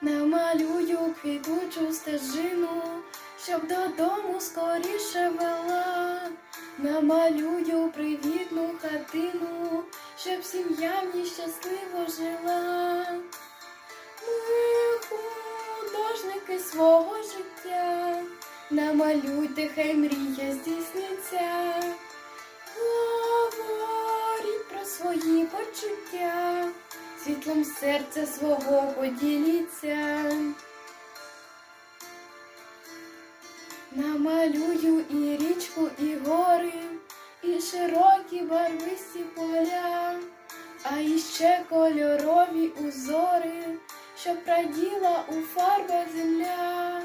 намалюю квітучу стежину, щоб додому скоріше вела, намалюю привітну хатину, щоб сім'я в ній щасливо жила. Ми художники свого життя, намалюйте, хай мрія здійсниться. Свої почуття, світлом серця свого поділіться. Намалюю і річку, і гори, і широкі барвисті поля, а іще кольорові узори, щоб раділа у фарбах земля.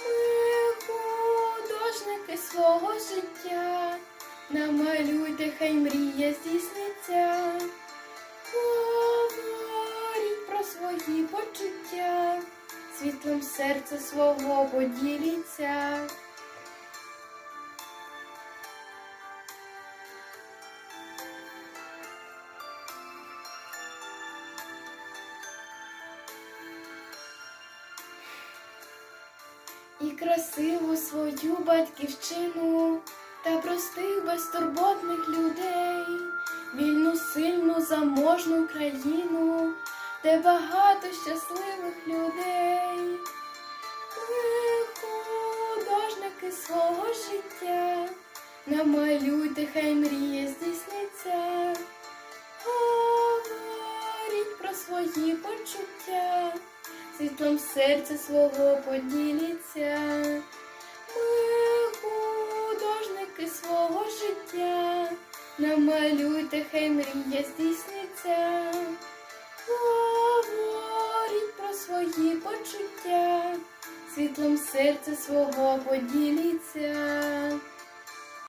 Ми художники свого життя, намалюйте, хай мрія здійсниться. Говоріть про свої почуття, світлом серця свого поділіться. І красиву свою батьківщину та простих безтурботних людей, вільну, сильну, заможну країну, де багато щасливих людей. Ви художники свого життя, намалюйте, хай мрія здійсниться. Говоріть про свої почуття, світлом серця свого поділіться. Ми свого життя, намалюйте, хай мрія здійсниться. Говоріть про свої почуття, світлом серця свого поділіться.